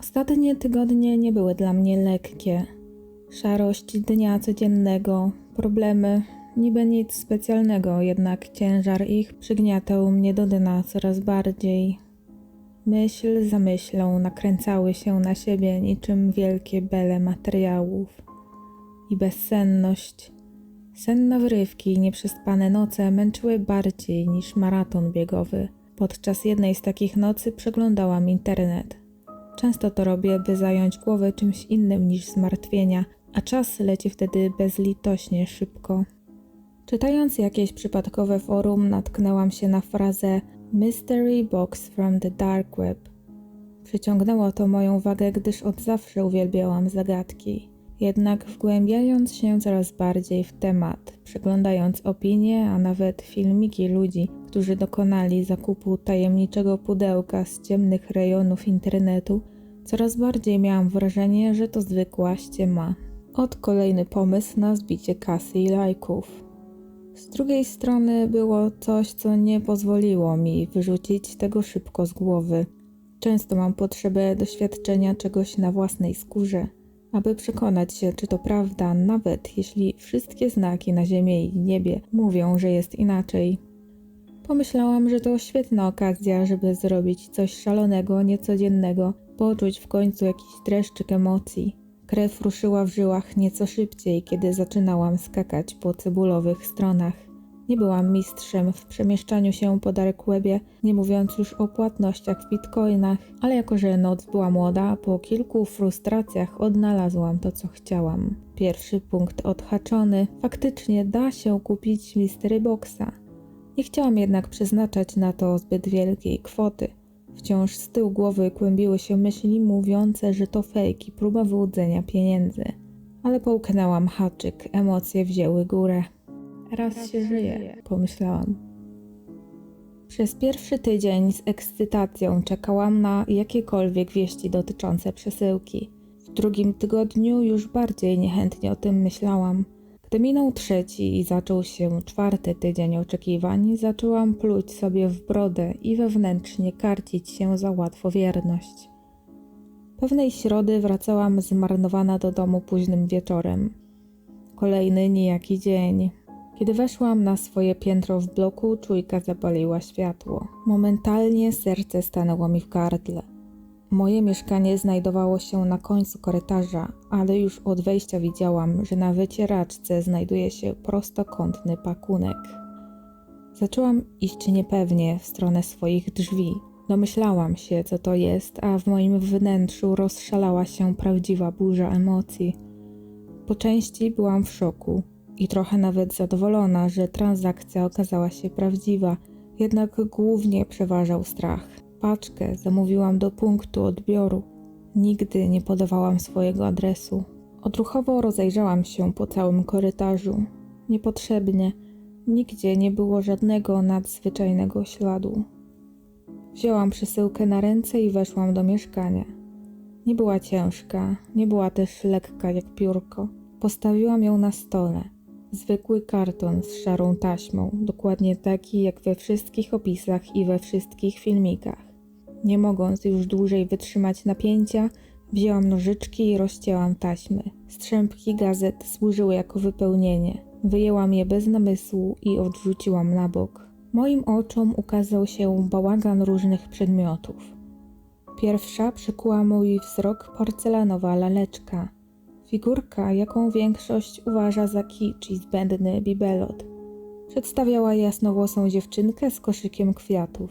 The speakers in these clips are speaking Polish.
Ostatnie tygodnie nie były dla mnie lekkie. Szarość dnia codziennego, problemy, niby nic specjalnego, jednak ciężar ich przygniatał mnie do dna coraz bardziej. Myśl za myślą nakręcały się na siebie niczym wielkie bele materiałów. I bezsenność. Senne wyrywki i nieprzespane noce męczyły bardziej niż maraton biegowy. Podczas jednej z takich nocy przeglądałam internet. Często to robię, by zająć głowę czymś innym niż zmartwienia, a czas leci wtedy bezlitośnie szybko. Czytając jakieś przypadkowe forum, natknęłam się na frazę Mystery Box from the Dark Web. Przyciągnęło to moją uwagę, gdyż od zawsze uwielbiałam zagadki. Jednak wgłębiając się coraz bardziej w temat, przeglądając opinie, a nawet filmiki ludzi, którzy dokonali zakupu tajemniczego pudełka z ciemnych rejonów internetu, coraz bardziej miałam wrażenie, że to zwykła ściema. Od kolejny pomysł na zbicie kasy i lajków. Z drugiej strony było coś, co nie pozwoliło mi wyrzucić tego szybko z głowy. Często mam potrzebę doświadczenia czegoś na własnej skórze, aby przekonać się, czy to prawda, nawet jeśli wszystkie znaki na ziemi i niebie mówią, że jest inaczej. Pomyślałam, że to świetna okazja, żeby zrobić coś szalonego, niecodziennego, poczuć w końcu jakiś dreszczyk emocji. Krew ruszyła w żyłach nieco szybciej, kiedy zaczynałam skakać po cebulowych stronach. Nie byłam mistrzem w przemieszczaniu się po dark webie, nie mówiąc już o płatnościach w bitcoinach, ale jako że noc była młoda, po kilku frustracjach odnalazłam to, co chciałam. Pierwszy punkt odhaczony. Faktycznie da się kupić Mystery Boxa. Nie chciałam jednak przeznaczać na to zbyt wielkiej kwoty. Wciąż z tyłu głowy kłębiły się myśli mówiące, że to fejki, próba wyłudzenia pieniędzy. Ale połknęłam haczyk, emocje wzięły górę. Raz się żyje, pomyślałam. Przez pierwszy tydzień z ekscytacją czekałam na jakiekolwiek wieści dotyczące przesyłki. W drugim tygodniu już bardziej niechętnie o tym myślałam. Gdy minął trzeci i zaczął się czwarty tydzień oczekiwań, zaczęłam pluć sobie w brodę i wewnętrznie karcić się za łatwowierność. Pewnej środy wracałam zmarnowana do domu późnym wieczorem. Kolejny nijaki dzień. Kiedy weszłam na swoje piętro w bloku, czujka zapaliła światło. Momentalnie serce stanęło mi w gardle. Moje mieszkanie znajdowało się na końcu korytarza, ale już od wejścia widziałam, że na wycieraczce znajduje się prostokątny pakunek. Zaczęłam iść niepewnie w stronę swoich drzwi. Domyślałam się, co to jest, a w moim wnętrzu rozszalała się prawdziwa burza emocji. Po części byłam w szoku i trochę nawet zadowolona, że transakcja okazała się prawdziwa, jednak głównie przeważał strach. Paczkę zamówiłam do punktu odbioru. Nigdy nie podawałam swojego adresu. Odruchowo rozejrzałam się po całym korytarzu. Niepotrzebnie. Nigdzie nie było żadnego nadzwyczajnego śladu. Wzięłam przesyłkę na ręce i weszłam do mieszkania. Nie była ciężka, nie była też lekka jak piórko. Postawiłam ją na stole. Zwykły karton z szarą taśmą, dokładnie taki jak we wszystkich opisach i we wszystkich filmikach. Nie mogąc już dłużej wytrzymać napięcia, wzięłam nożyczki i rozcięłam taśmy. Strzępki gazet służyły jako wypełnienie. Wyjęłam je bez namysłu i odrzuciłam na bok. Moim oczom ukazał się bałagan różnych przedmiotów. Pierwsza przykuła mój wzrok porcelanowa laleczka. Figurka, jaką większość uważa za kicz i zbędny bibelot. Przedstawiała jasnowłosą dziewczynkę z koszykiem kwiatów.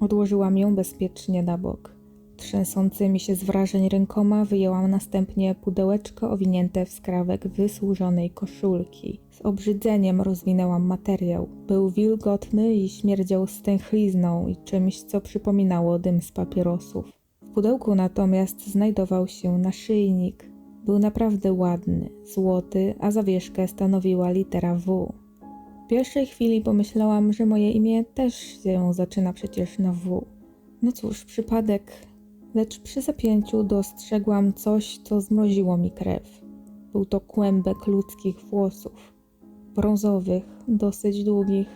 Odłożyłam ją bezpiecznie na bok. Trzęsącymi się z wrażeń rękoma wyjęłam następnie pudełeczko owinięte w skrawek wysłużonej koszulki. Z obrzydzeniem rozwinęłam materiał. Był wilgotny i śmierdział stęchlizną i czymś, co przypominało dym z papierosów. W pudełku natomiast znajdował się naszyjnik. Był naprawdę ładny, złoty, a zawieszkę stanowiła litera W. W pierwszej chwili pomyślałam, że moje imię też się zaczyna przecież na W. No cóż, przypadek, lecz przy zapięciu dostrzegłam coś, co zmroziło mi krew. Był to kłębek ludzkich włosów, brązowych, dosyć długich.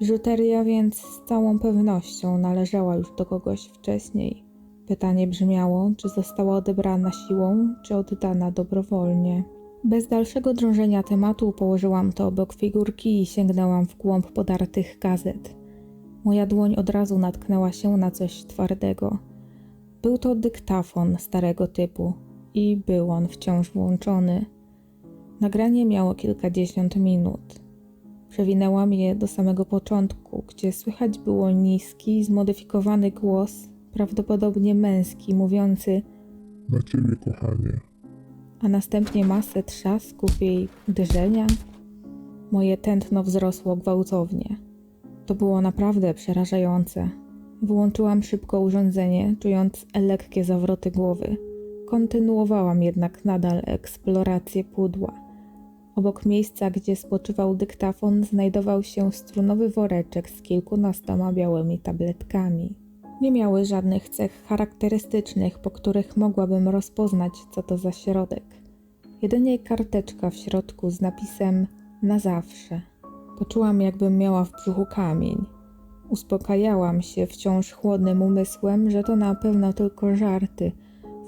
Biżuteria więc z całą pewnością należała już do kogoś wcześniej. Pytanie brzmiało, czy została odebrana siłą, czy oddana dobrowolnie. Bez dalszego drążenia tematu położyłam to obok figurki i sięgnęłam w głąb podartych gazet. Moja dłoń od razu natknęła się na coś twardego. Był to dyktafon starego typu i był on wciąż włączony. Nagranie miało kilkadziesiąt minut. Przewinęłam je do samego początku, gdzie słychać było niski, zmodyfikowany głos, prawdopodobnie męski, mówiący, Na ciebie, kochanie. a następnie masę trzasków i uderzenia. Moje tętno wzrosło gwałtownie. To było naprawdę przerażające. Wyłączyłam szybko urządzenie, czując lekkie zawroty głowy. Kontynuowałam jednak nadal eksplorację pudła. Obok miejsca, gdzie spoczywał dyktafon, znajdował się strunowy woreczek z kilkunastoma białymi tabletkami. Nie miały żadnych cech charakterystycznych, po których mogłabym rozpoznać, co to za środek. Jedynie karteczka w środku z napisem na zawsze. Poczułam, jakbym miała w brzuchu kamień. Uspokajałam się wciąż chłodnym umysłem, że to na pewno tylko żarty.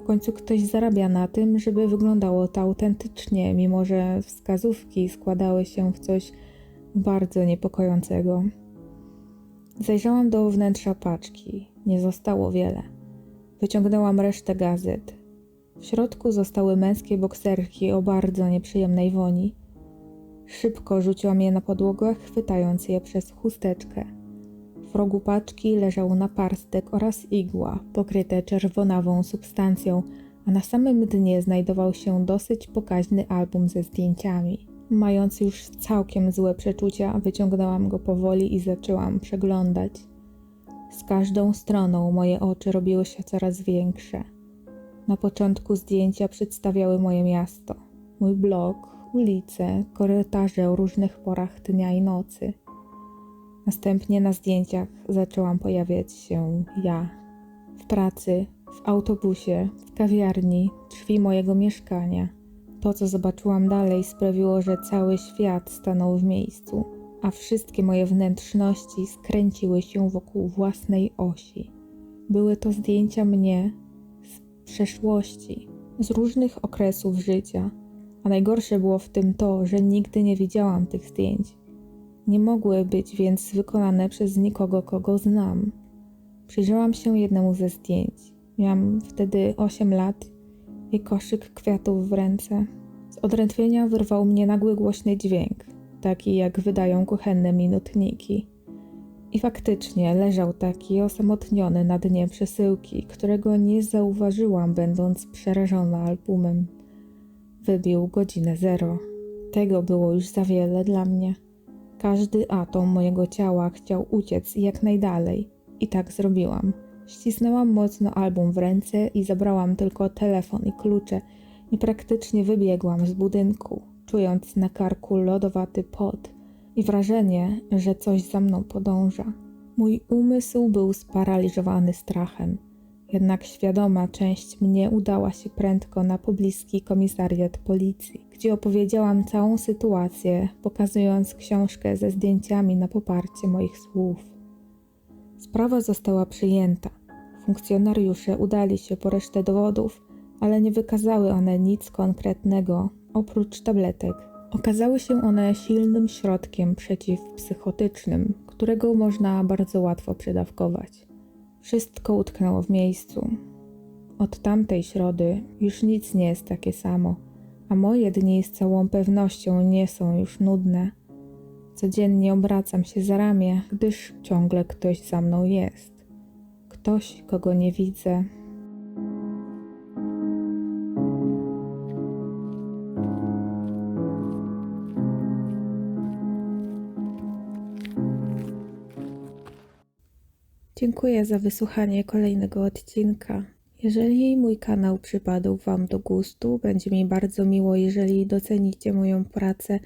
W końcu ktoś zarabia na tym, żeby wyglądało to autentycznie, mimo że wskazówki składały się w coś bardzo niepokojącego. Zajrzałam do wnętrza paczki. Nie zostało wiele. Wyciągnęłam resztę gazet. W środku zostały męskie bokserki o bardzo nieprzyjemnej woni. Szybko rzuciłam je na podłogę, chwytając je przez chusteczkę. W rogu paczki leżał naparstek oraz igła, pokryte czerwonawą substancją, a na samym dnie znajdował się dosyć pokaźny album ze zdjęciami. Mając już całkiem złe przeczucia, wyciągnęłam go powoli i zaczęłam przeglądać. Z każdą stroną moje oczy robiły się coraz większe. Na początku zdjęcia przedstawiały moje miasto, mój blok, ulice, korytarze o różnych porach dnia i nocy. Następnie na zdjęciach zaczęłam pojawiać się ja. W pracy, w autobusie, w kawiarni, drzwi mojego mieszkania. To, co zobaczyłam dalej, sprawiło, że cały świat stanął w miejscu, a wszystkie moje wnętrzności skręciły się wokół własnej osi. Były to zdjęcia mnie z przeszłości, z różnych okresów życia, a najgorsze było w tym to, że nigdy nie widziałam tych zdjęć. Nie mogły być więc wykonane przez nikogo, kogo znam. Przyjrzałam się jednemu ze zdjęć. Miałam wtedy 8 lat i koszyk kwiatów w ręce. Z odrętwienia wyrwał mnie nagły głośny dźwięk, taki jak wydają kuchenne minutniki. I faktycznie leżał taki osamotniony na dnie przesyłki, którego nie zauważyłam, będąc przerażona albumem. Wybił godzinę zero. Tego było już za wiele dla mnie. Każdy atom mojego ciała chciał uciec jak najdalej, i tak zrobiłam. Ścisnęłam mocno album w ręce i zabrałam tylko telefon i klucze i praktycznie wybiegłam z budynku, czując na karku lodowaty pot i wrażenie, że coś za mną podąża. Mój umysł był sparaliżowany strachem, jednak świadoma część mnie udała się prędko na pobliski komisariat policji, gdzie opowiedziałam całą sytuację, pokazując książkę ze zdjęciami na poparcie moich słów. Sprawa została przyjęta. Funkcjonariusze udali się po resztę dowodów, ale nie wykazały one nic konkretnego oprócz tabletek. Okazały się one silnym środkiem przeciwpsychotycznym, którego można bardzo łatwo przedawkować. Wszystko utknęło w miejscu. Od tamtej środy już nic nie jest takie samo, a moje dni z całą pewnością nie są już nudne. Codziennie obracam się za ramię, gdyż ciągle ktoś za mną jest. Ktoś, kogo nie widzę. Dziękuję za wysłuchanie kolejnego odcinka. Jeżeli mój kanał przypadł Wam do gustu, będzie mi bardzo miło, jeżeli docenicie moją pracę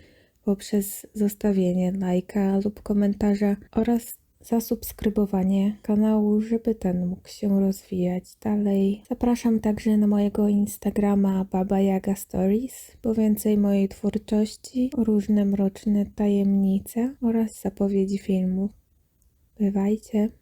poprzez zostawienie lajka lub komentarza oraz zasubskrybowanie kanału, żeby ten mógł się rozwijać dalej. Zapraszam także na mojego Instagrama Baba Yaga Stories, po więcej mojej twórczości, różne mroczne tajemnice oraz zapowiedzi filmów. Bywajcie!